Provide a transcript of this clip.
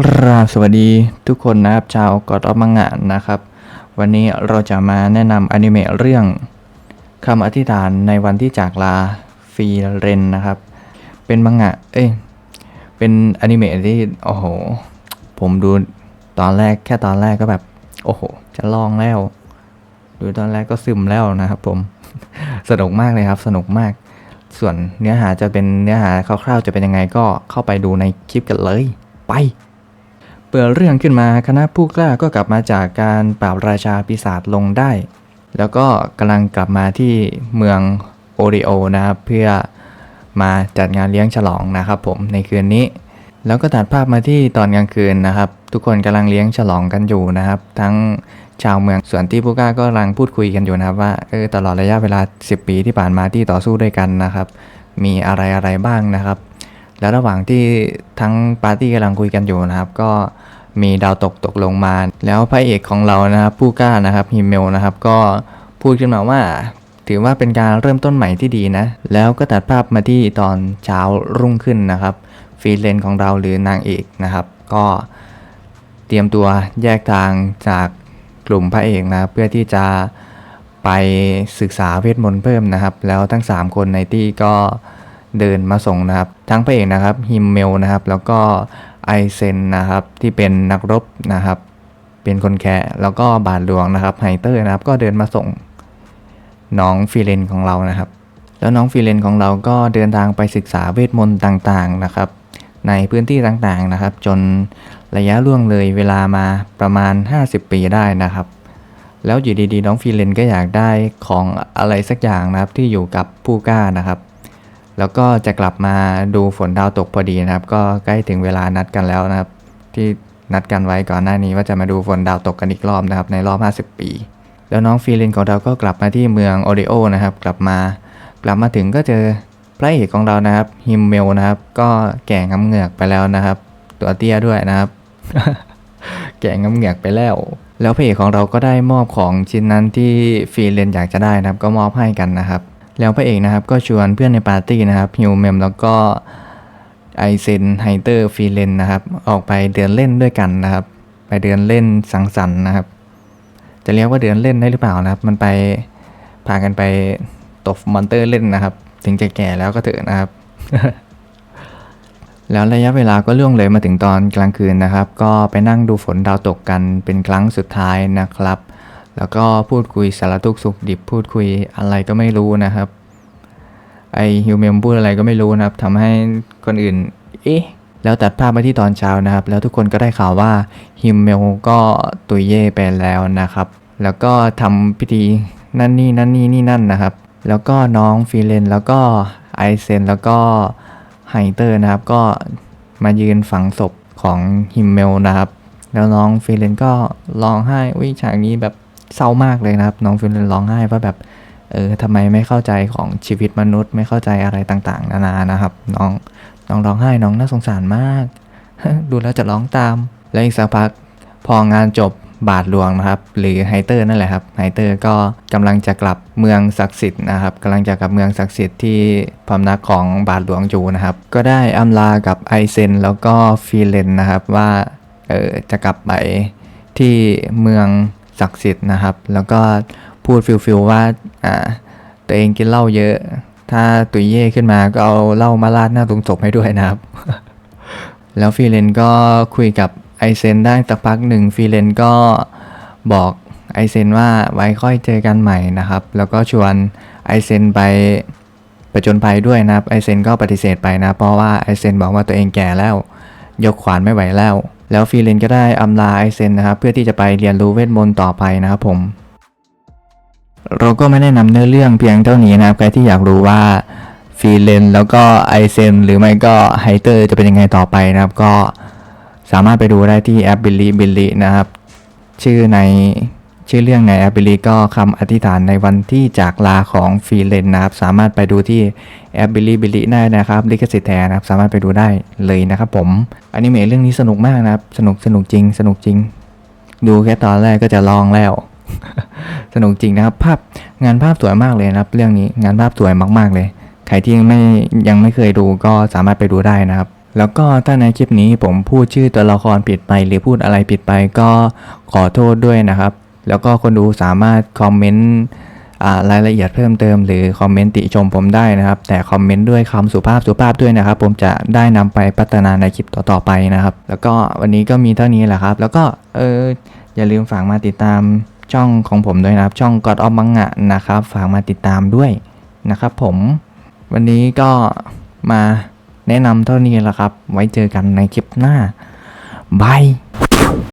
กราบสวัสดีทุกคนนะครับชาวกอดอมังงะนะครับ วันนี้เราจะมาแนะนำอนิเมะเรื่องคำอธิษฐานในวันที่จากลาฟีเรนนะครับ เป็นมังงะ เอ้ยเป็นอนิเมะที่โอ้โห ผมดูตอนแรกแค่ตอนแรกก็แบบ โอ้โห จะลองแล้ว ดูตอนแรกก็ซึมแล้วนะครับผม สนุกมากเลยครับสนุกมาก ส่วนเนื้อหาจะเป็นเนื้อหาคร่าวๆจะเป็นยังไงก็เข้าไปดูในคลิปกันเลย ไป เปิดเรื่องขึ้นมาคณะผู้กล้าก็กลับมาจากการปราบราชาปีศาจลงได้ แล้วก็กำลังกลับมาที่เมืองโอริโอนะครับเพื่อมาจัดงานเลี้ยงฉลองนะครับผมในคืนนี้ แล้วก็ตัดภาพมาที่ตอนกลางคืนนะครับ ทุกคนกำลังเลี้ยงฉลองกันอยู่นะครับ ทั้งชาวเมืองส่วนที่ผู้กล้าก็กำลังพูดคุยกันอยู่นะครับว่าเออตลอดระยะเวลา 10 ปีที่ผ่านมาที่ต่อสู้ด้วยกันนะครับ มีอะไรอะไรบ้างนะครับ แล้วระหว่างที่ทั้งปาร์ตี้กำลังคุยกันอยู่นะครับ ก็มีดาวตกตกลงมา แล้วพระเอกของเรานะครับ ผู้กล้านะครับฮิมเมลนะครับ ก็พูดขึ้นมาว่า ถือว่าเป็นการเริ่มต้นใหม่ที่ดีนะ แล้วก็ตัดภาพมาที่ตอนเช้ารุ่งขึ้นนะครับฟีเลนของเราหรือนางเอกนะครับ ก็เตรียมตัวแยกทางจากกลุ่มพระเอกนะเพื่อที่จะไปศึกษาเวทมนต์เพิ่มนะครับ แล้วทั้ง 3 คนในที่ก็ เดินมาส่งนะครับ ทั้งพระเอกนะครับฮิมเมลนะครับ แล้วก็ไอเซนนะครับที่เป็นนักรบนะครับ เป็นคนแคะแล้วก็บาทหลวงนะครับไฮเตอร์นะครับ ก็เดินมาส่งน้องฟิเลนของเรานะครับ แล้วน้องฟิเลนของเราก็เดินทางไปศึกษาเวทมนต์ต่างๆนะครับ ในพื้นที่ต่างๆนะครับ จนระยะล่วงเลยเวลามาประมาณ 50 ปีได้นะครับ แล้วอยู่ดีๆ น้องฟิเลนก็อยากได้ของอะไรสักอย่างนะครับที่อยู่กับผู้กล้านะครับ แล้วก็จะกลับมาดูฝนดาวตกพอดีนะครับ ก็ใกล้ถึงเวลานัดกันแล้วนะครับ ที่นัดกันไว้ก่อนหน้านี้ว่าจะมาดูฝนดาวตกกันอีกรอบนะครับในรอบ 50 ปี แล้วน้องฟีลินของเราก็กลับมาที่เมืองโอริโอนะครับ กลับมากลับมาถึงก็เจอพระเอกของเรานะครับฮิมเมลนะครับ ก็แก่ง้ำเหงือกไปแล้วนะครับ ตัวเตี้ยด้วยนะครับ แก่ง้ำเหงือกไปแล้ว แล้วพระเอกของเราก็ได้มอบของชิ้นนั้นที่ฟีเลนอยากจะได้นะครับ ก็มอบให้กันนะครับ แล้วพระเอกนะครับก็ชวนเพื่อนในปาร์ตี้นะครับฮิวเมมแล้วก็ไอเซนไฮเตอร์ฟีเลนนะครับ ออกไปเดินเล่นด้วยกันนะครับ ไปเดินเล่นสังสรรค์นะครับ จะเรียกว่าเดินเล่นได้หรือเปล่านะครับ มันไปพากันไปตบมอนเตอร์เล่นนะครับ ถึงจะแก่แล้วก็เถอะนะครับ แล้วระยะเวลาก็ล่วงเลยมาถึงตอนกลางคืนนะครับ ก็ไปนั่งดูฝนดาวตกกันเป็นครั้งสุดท้ายนะครับ แล้วก็พูดคุยสารทุกสุขดิบ พูดคุยอะไรก็ไม่รู้นะครับ ไอฮิวเมมพูดอะไรก็ไม่รู้นะครับทำให้คนอื่น เอ๊ะ แล้วตัดภาพมาที่ตอนเช้านะครับ แล้วทุกคนก็ได้ข่าวว่าฮิมเมลก็ตุยเย่ไปแล้วนะครับ แล้วก็ทำพิธีนั่นนี่นั่นนี่นี่นั่นนะครับ แล้วก็น้องฟีเลนแล้วก็ไอเซนแล้วก็ไฮเตอร์นะครับ ก็มายืนฝังศพของฮิมเมลนะครับ แล้วน้องฟีเลนก็ร้องไห้อุ้ยฉากนี้แบบ เศร้ามากเลยนะครับ น้องฟีเลนร้องไห้ว่าแบบเออทำไมไม่เข้าใจของชีวิตมนุษย์ ไม่เข้าใจอะไรต่างๆ นานานะครับ น้องน้องร้องไห้น้องน่าสงสารมาก ดูแล้วจะร้องตาม แล้วอีกสักพักพองานจบบาทหลวงนะครับ หรือไฮเตอร์นั่นแหละครับไฮเตอร์ก็กำลังจะกลับเมืองศักดิ์สิทธิ์นะครับกำลังจะกลับเมืองศักดิ์สิทธิ์ที่พำนักของบาทหลวงอยู่นะครับ ก็ได้อำลากับไอเซนแล้วก็ฟีเลนนะครับว่าเออจะกลับไปที่เมือง ศักดิ์สิทธิ์นะครับ แล้วก็พูดฟิลฟิลว่าอ่าตัวเองกินเหล้าเยอะ ถ้าตุยเย่ขึ้นมาก็เอาเหล้ามาราดหน้าตรงศพให้ด้วยนะครับ แล้วฟีเลนก็คุยกับไอเซนได้สักพักหนึ่งฟีเลนก็บอกไอเซนว่าไว้ค่อยเจอกันใหม่นะครับ แล้วก็ชวนไอเซนไปประจนภัยด้วยนะครับไอเซนก็ปฏิเสธไปนะ เพราะว่าไอเซนบอกว่าตัวเองแก่แล้ว ยกขวานไม่ไหวแล้ว แล้วฟีเลนก็ได้อำลาไอเซนนะครับเพื่อที่จะไปเรียนรู้เวทมนต์ต่อไปนะครับผม เราก็ไม่ได้นำเนื้อเรื่องเพียงเท่านี้นะครับใครที่อยากรู้ว่าฟีเลนแล้วก็ไอเซนหรือไม่ก็ไฮเตอร์จะเป็นยังไงต่อไปนะครับ ก็สามารถไปดูได้ที่แอปบิลลี่บิลลี่นะครับ ชื่อใน ชื่อเรื่องในแอปบิลีก็คำอธิษฐานในวันที่จากลาของฟีเลนนะครับ สามารถไปดูที่แอปบิลีบิลีได้นะครับ ลิขสิทธิ์แท้นะครับ สามารถไปดูได้เลยนะครับผมอนิเมะเรื่องนี้สนุกมากนะครับ สนุกสนุกจริง สนุกจริง ดูแค่ตอนแรกก็จะลองแล้ว สนุกจริงนะครับ ภาพงานภาพสวยมากเลยนะครับ เรื่องนี้งานภาพสวยมากๆเลยใครที่ไม่ยังไม่เคยดูก็สามารถไปดูได้นะครับแล้วก็ถ้าในคลิปนี้ผมพูดชื่อตัวละครผิดไปหรือพูดอะไรผิดไปก็ขอโทษด้วยนะครับ แล้วก็คนดูสามารถคอมเมนต์รายละเอียดเพิ่มเติม หรือคอมเมนต์ติชมผมได้นะครับ แต่คอมเมนต์ด้วยคำสุภาพสุภาพด้วยนะครับ ผมจะได้นำไปพัฒนาในคลิปต่อๆไปนะครับ แล้วก็วันนี้ก็มีเท่านี้แหละครับ แล้วก็เอออย่าลืมฝากมาติดตามช่องของผมด้วยนะครับ ช่อง God of Manga นะครับ ฝากมาติดตามด้วยนะครับ ผมวันนี้ก็มาแนะนำเท่านี้แหละครับ ไว้เจอกันในคลิปหน้าบาย